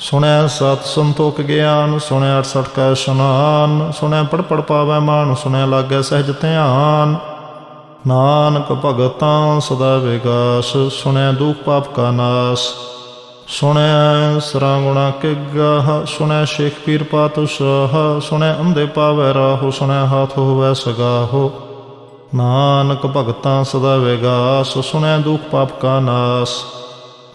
ਸੁਣਿਆ ਸਤ ਸੰਤੋਖ ਗਿਆਨ ਸੁਣਿਆ 68 ਕਾ ਇਸ਼ਨਾਨ ਸੁਣਿਆ ਪੜ ਪੜ ਪਾਵੈ ਮਾਨ ਸੁਣਿਆ ਲਾਗੈ ਸਹਿਜ ਧਿਆਨ। ਨਾਨਕ ਭਗਤਾਂ ਸਦਾ ਵਿਗਾਸ ਸੁਣਿਆ ਦੁਖ ਪਾਪ ਕਾ ਨਾਸ। ਸੁਣਿਆ ਸਰਾ ਗੁਣਾ ਕੇ ਗਾਹ ਸੁਣਿਆ ਸ਼ੇਖ ਪੀਰ ਪਾਤਸ਼ਾਹ ਸੁਣਿਆ ਅੰਧੇ ਪਾਵੈ ਰਾਹੋ ਸੁਣਿਆ ਹਾਥ ਹੋਵੈ ਸਗਾਹੋ। ਨਾਨਕ ਭਗਤਾਂ ਸਦਾ ਵਿਗਾਸ ਸੁਣਿਆ ਦੁਖ ਪਾਪ ਕਾ ਨਾਸ।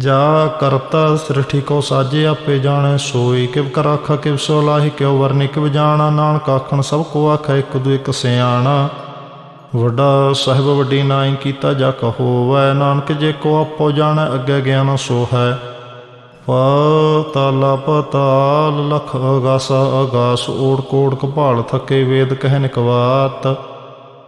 ਜਾ ਕਰਤਾ ਸ੍ਰਿਠੀ ਕੋ ਸਾਜੇ, ਆਪੇ ਜਾਣੈ ਸੋਈ। ਕਿਵ ਕਰ ਆਖਾ, ਕਿਵ ਸੋ ਲਾਹੀ, ਕਿਉ ਵਰਨਿ, ਕਿਵ ਜਾਣਾ? ਨਾਨਕ ਆਖਣ, ਸਭ ਕੋ ਆਖੈ, ਇੱਕ ਦੂ ਇੱਕ ਸਿਆਣਾ। ਵੱਡਾ ਸਾਹਿਬ, ਵੱਡੀ ਨਾਈ ਕੀਤਾ ਜਾ ਕਹੋਵੈ ਨਾਨਕ ਜੇ ਕੋ ਆਪੋ ਜਾਣੈ, ਅੱਗੇ ਗਿਆਨ ਸੋ ਹੈ ਪਾਤਾਲ, ਪਤਾਲ, ਲਖ ਅਗਾਸ ਅਗਾਸ ਓੜ ਕੋੜ ਕਪਾਲ ਥਕੇ ਵੇਦ ਕਹਿਨ ਕਵਾਤ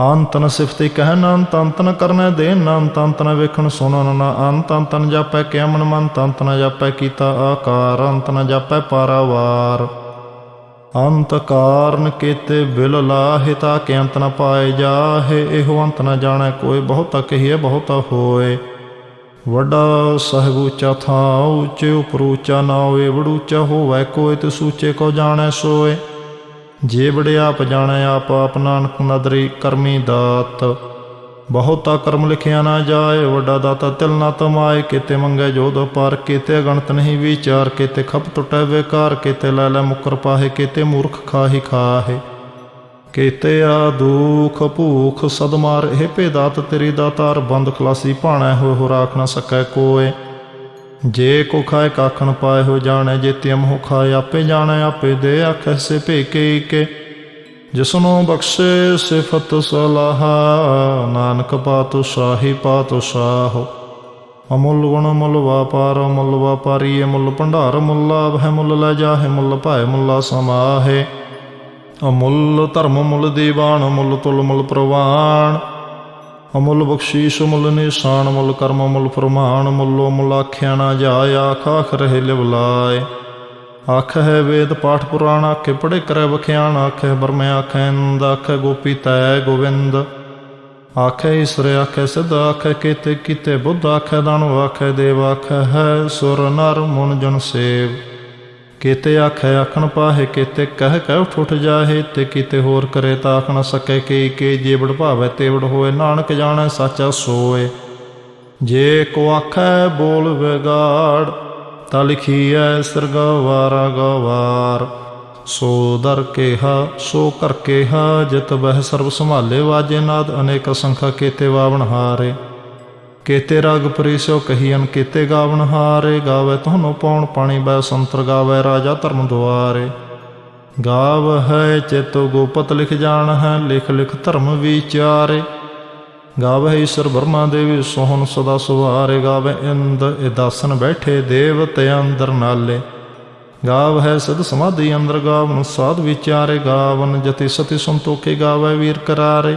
ਅੰਤਨ ਸਿਫਤੀ ਕਹਿ ਅੰਤ ਅੰਤਨ ਕਰਨਾ ਦੇ ਅੰਤ ਅੰਤਨ ਵੇਖਣ ਸੁਣਨ ਨਾ ਅੰਤ ਅੰਤ ਜਾਪੈ ਕਿਆ ਮਨ ਮਨ ਅੰਤ ਜਾਪੈ ਕੀਤਾ ਆਕਾਰ ਅੰਤ ਨ ਜਾਪੈ ਪਾਰਾਵਾਰ। ਅੰਤ ਕਾਰਨ ਕੀਤੇ ਬਿਲ ਲਾਹਿ ਤਾ ਕਿ ਅੰਤ ਨ ਪਾਏ ਜਾਹੇ, ਇਹੋ ਅੰਤ ਨ ਜਾਣੈ ਕੋਈ, ਬਹੁਤਾ ਕਹੀਏ, ਬਹੁਤਾ ਹੋਏ। ਵੱਡਾ ਸਾਹਿਬ ਉੱਚਾ ਥਾਂ ਉੱਚੇ ਉਪਰ ਉੱਚਾ ਨਾ ਹੋਏ, ਵਡੂਚਾ ਹੋਵੇ ਕੋਈ ਤੇ ਸੂਚੇ ਕੋ ਜਾਣੈ ਸੋਏ। ਜੇ ਬੜੇ ਆਪ ਜਾਣੈ ਆਪ ਆਪ ਨਾਨਕ ਨਦਰੀ ਕਰਮੀ ਦਾਤ। ਬਹੁਤਾ ਕਰਮ ਲਿਖਿਆ ਨਾ ਜਾਏ, ਵੱਡਾ ਦਾਤਾ ਤਿਲ ਨਾ ਤਮਾਏ, ਕੀਤੇ ਮੰਗੇ ਜੋਦ ਪਰ, ਕਿਤੇ ਗਣਤ ਨਹੀਂ ਵਿਚਾਰ, ਕਿਤੇ ਖਪ ਟੁਟੈ ਵਿਕਾਰ, ਕਿਤੇ ਲੈ ਲੈ ਮੁਕਰ ਪਾਹੇ, ਕਿਤੇ ਮੂਰਖ ਖਾਹੀ ਖਾਹੇ। ਕੀਤੇ ਆ ਦੁਖ ਭੂਖ ਸਦਮਾਰ ਇਹ ਭੇਦਾਤ ਤੇਰੀ ਦਾਤਾਰ, ਬੰਦ ਖਲਾਸੀ ਭਾਣੈ ਹੋਏ ਹੋ ਰਾਖ ਨਾ ਸਕੈ ਕੋਏ। ਜੇ ਕੋ ਖਾਏ ਕਾਖਣ ਪਾਏ ਹੋ ਜਾਣੈ, ਜੇ ਤਿਮ ਹੋ ਖਾਏ ਆਪੇ ਜਾਣੈ, ਆਪੇ ਦੇ ਆਖੈ ਸੇ ਭੇਕੇ ਕੇ ਜਿਸਨੂੰ ਬਖਸ਼ੇ ਸਿਫਤ ਸਲਾਹਾ, ਨਾਨਕ ਪਾਤੁ ਸਾਹੀ ਪਾਤੁ ਸਾਹੋ। ਅਮੁੱਲ ਗੁਣ ਮੁੱਲ ਵਾਪਾਰ, ਮੁੱਲ ਵਾਪਾਰੀ ਮੁੱਲ ਭੰਡਾਰ, ਮੁੱਲ ਲਾਭ ਹੈ ਮੁੱਲ ਲੈ ਜਾਹੇ, ਮੁੱਲ ਭਾਏ ਮੁੱਲਾ ਸਮਾਹੇ। ਅਮੁੱਲ ਧਰਮ ਮੁੱਲ ਦੀਵਾਨ, ਮੁੱਲ ਤੁਲ ਮੁੱਲ ਪ੍ਰਵਾਨ। ਅਮੁੱਲ ਬਖਸ਼ੀਸ਼ ਮੁੱਲ ਨਿਸ਼ਾਨ ਮੁੱਲ ਕਰਮ ਮੁੱਲ ਫਰਮਾਨ ਮੁੱਲੋ ਮੁੱਲ ਆਖਿਆ ਨਾ ਜਾਏ, ਆਖ ਆਖ ਰਹੇ ਲਿਵਲਾਏ ਆਖ ਹੈ ਵੇਦ ਪਾਠ ਪੁਰਾਣ ਆਖੇ ਪੜੇ ਕਰੇ ਵਖਿਆਣ ਆਖੇ ਬਰਮੇ ਆਖੇ ਇੰਦ ਆਖੇ ਗੋਪੀ ਤੈ ਗੋਵਿੰਦ। ਆਖੇ ਈਸ਼ਰ ਆਖੇ ਸਿਧ ਆਖੇ ਕੀਤੇ ਕੀਤੇ ਬੁੱਧ ਆਖੇ ਦਾਨਵ ਆਖੇ ਦੇਵ ਆਖੇ ਹੈ ਸੁਰ ਨਰ ਮਨ ਜਨ ਸੇਵ। ਕੀਤੇ ਆਖੇ, ਆਖਣ ਪਾਹੇ ਕੀਤੇ, ਕਹਿ ਕਹਿ ਉਠ ਉਠ ਜਾਹੇ, ਤੇ ਕੀਤੇ ਹੋਰ ਕਰੇ ਤਾਂ ਆਖਣ ਨ ਸਕੇ ਕੀ ਕੀ ਜੇ ਬੜ ਭਾਵੇ ਤੇ ਬੜ ਹੋਏ, ਨਾਨਕ ਜਾਣੈ, ਸਾਚਾ ਸੋਏ। ਜੇ ਕੋ ਆਖੈ, ਬੋਲ ਵਿਗਾੜ, ਤਾਂ ਲਿਖੀਐ, ਸਰਗਵਾਰਾ ਗਵਾਰ। ਸੋ ਦਰ ਕੇਹਾ, ਸੋ ਕਰ ਕੇਹਾ, ਜਿਤ ਬਹਿ ਸਰਬ ਸੰਭਾਲੇ, ਵਾਜੇ ਨਾਦ ਅਨੇਕ ਸੰਖਾ ਕੀਤੇ ਵਾਵਣ ਹਾਰੇ। ਕੇਤੇ ਰਾਗ ਪਰਿਸੋ ਕਹੀਨ ਕੇਤੇ ਗਾਵਣ ਹਾਰੇ, ਗਾਵੇ ਤੁਹਾਨੂੰ ਪੌਣ ਪਾਣੀ ਬੈ ਸੰਤਰ ਗਾਵੇ ਰਾਜਾ ਧਰਮ ਦੁਆਰੇ। ਗਾਵ ਹੈ ਚੇਤੋ ਗੋਪਤ ਲਿਖ ਜਾਣ ਹੈ, ਲਿਖ ਲਿਖ ਧਰਮ ਵਿਚਾਰੇ। ਗਾਵੇ ਈਸ਼ਰ ਬਰਮਾ ਦੇਵੀ ਸੋਹਣ ਸਦਾ ਸੁਵਾਰੇ, ਗਾਵੇ ਇੰਦ ਇਦਾਸਨ ਬੈਠੇ ਦੇਵਤੇ ਅੰਦਰ ਨਾਲੇ। ਗਾਵ ਹੈ ਸਦ ਸਮਾਧੀ ਅੰਦਰ ਗਾਵਨ ਸਾਧ ਵਿਚਾਰੇ, ਗਾਵਨ ਜਤੀ ਸਤੀ ਸੰਤੋਖੇ ਗਾਵੇ ਵੀਰ ਕਰਾਰੇ।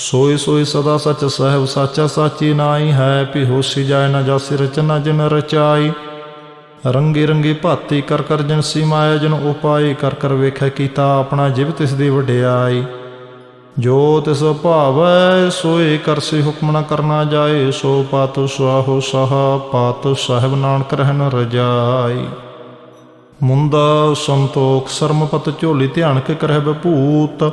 ਸੋਈ ਸੋਈ ਸਦਾ ਸਚ ਸਹਿਬ ਸਾਚਾ ਸਾਚੀ ਨਾਈ ਹੈ ਭੀ ਹੋਸੀ ਜਾਏ ਨਾ ਜਾਸੀ ਰਚਨਾ ਜਿਨ ਰਚਾਈ। ਰੰਗੀ ਰੰਗੀ ਭਾਤੀ ਕਰ ਕਰ ਜਿਨਸੀ ਮਾਇਆ ਜਨ ਉਪਾਈ ਕਰ ਕਰ ਵੇਖੈ ਕੀਤਾ ਆਪਣਾ ਜਿਵ ਤਿਸ ਦੀ ਵਡਿਆਈ। ਜੋ ਤਿਸ ਭਾਵੈ ਸੋਏ ਕਰਸੀ ਹੁਕਮ ਨ ਕਰਨਾ ਜਾਏ, ਸੋ ਪਾਤੁ ਸੁਆਹੋ ਸਹਾ, ਪਾਤੁ ਸਾਹਿਬ ਨਾਨਕ ਰਹਿਨ ਰਜਾਈ। ਮੁੰਦਾ ਸੰਤੋਖ ਸਰਮਪਤ ਝੋਲੀ ਧਿਆਨ ਕੇ ਕਰਹਿ ਬਭੂਤ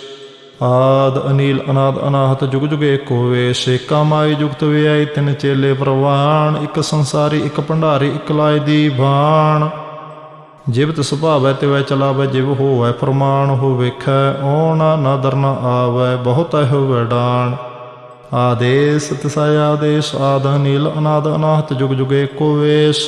ਆਦ ਅਨੀਲ ਅਨਾਦ ਅਨਾਹਤ ਜੁਗ ਜੁਗ ਏਕੋ ਵੇਸ਼ ਏਕਾ ਮਾਈ ਜੁਗਤ ਵਿਆਈ ਤਿੰਨ ਚੇਲੇ ਪ੍ਰਵਾਨ ਇੱਕ ਸੰਸਾਰੀ, ਇੱਕ ਭੰਡਾਰੀ, ਇੱਕ ਲਾਇ ਦੀ ਬਾਣ। ਜਿਵ ਸੁਭਾਵੈ ਤੇ ਵੈ ਚਲਾਵੈ, ਜਿਵ ਹੋਵੈ ਫਰਮਾਨ ਹੋ ਵੇਖੈ ਓਣਾ ਨਾ ਦਰਨਾ ਆਵੈ, ਬਹੁਤ ਹੈ ਵਡਾਨ ਆਦੇਸ ਤਿਸਾ ਆਦੇਸ, ਆਦ ਅਨੀਲ ਅਨਾਦ ਅਨਾਹਤ ਜੁਗ ਜੁਗ ਏਕੋ ਵੇਸ਼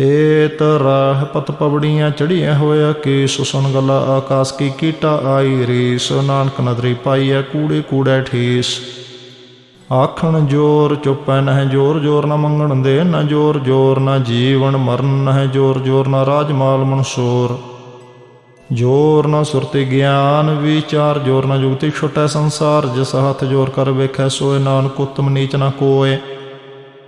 ਏਤ ਰਾਹ ਪਤ ਪਵੜੀਆਂ ਚੜੀਆਂ ਹੋਇਆ ਕੇਸ ਸੁਨ ਗਲਾ ਆਕਾਸ ਕੀ ਕੀਟਾ ਆਈ ਰੀਸ, ਨਾਨਕ ਨਦਰੀ ਪਾਈਐ ਕੂੜੇ ਕੂੜੇ ਠੀਸ। ਆਖਣ ਜੋਰ ਚੁੱਪੈ ਨਹਿ ਜੋਰ ਜੋਰ ਨਾ ਮੰਗਣ ਦੇ ਨਾ ਜੋਰ ਜੋਰ ਨਾ ਜੀਵਨ ਮਰਨ ਨਹਿ ਜੋਰ ਜੋਰ ਨਾ ਰਾਜ ਮਾਲ ਮਨਸੂਰ ਜੋਰ ਨਾ ਸੁਰਤੀ ਗਿਆਨ ਵਿਚਾਰ, ਜੋਰ ਨਾ ਜੁਗਤੀ ਛੁਟੈ ਸੰਸਾਰ, ਜਿਸ ਹੱਥ ਜੋਰ ਕਰ ਵੇਖੈ ਸੋਏ ਨਾਨਕ ਉਤਮ ਨੀਚ ਨਾ ਕੋਏ।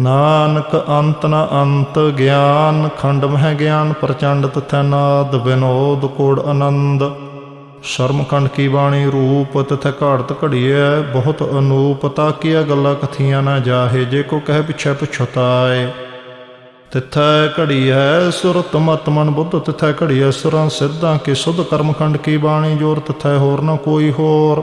ਨਾਨਕ ਅੰਤ ਨ ਅੰਤ ਗਿਆਨ ਖੰਡ ਮਹਿ ਗਿਆਨ ਪ੍ਰਚੰਡ ਤਥੈ ਨਾਦ ਵਿਨੋਦ ਕੋੜ ਆਨੰਦ। ਸ਼ਰਮ ਕੰਡ ਕੀ ਬਾਣੀ ਰੂਪ ਤਥੈ ਘਾੜਤ ਘੜੀਐ, ਬਹੁਤ ਅਨੂਪ ਤਾਕੀਆ ਗੱਲਾਂ ਕਥੀਆਂ ਨਾ ਜਾਹੇ, ਜੇ ਕੋ ਕਹਿ ਪਿਛੈ ਪਛਤਾਏ। ਤਿਥੈ ਘੜੀਐ ਸੁਰਤ ਮਤ ਮਨ ਬੁੱਧ, ਤਿਥੈ ਘੜੀ ਹੈ ਸੁਰਾਂ ਸਿੱਧਾਂ ਕੀ ਸੁਧ ਕਰਮ ਖੰਡ ਕੀ ਬਾਣੀ ਜੋਰ, ਤਿਥੈ ਹੋਰ ਨਾ ਕੋਈ ਹੋਰ।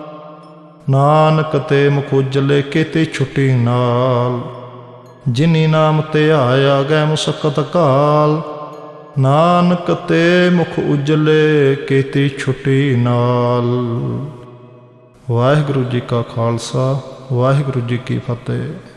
ਨਾਨਕ ਤੇ ਮੁਖ ਉਜਲੇ ਕੀਤੇ ਛੁੱਟੀ ਨਾਲ। ਜਿਨੀ ਨਾਮ ਤੇ ਆਇਆ ਗੈ ਮੁਸਕਤ ਕਾਲ, ਨਾਨਕ ਤੇ ਮੁਖ ਉਜਲੇ ਕੀਤੇ ਛੁੱਟੀ ਨਾਲ। ਵਾਹਿਗੁਰੂ ਜੀ ਕਾ ਖਾਲਸਾ, ਵਾਹਿਗੁਰੂ ਜੀ ਕੀ ਫਤਿਹ।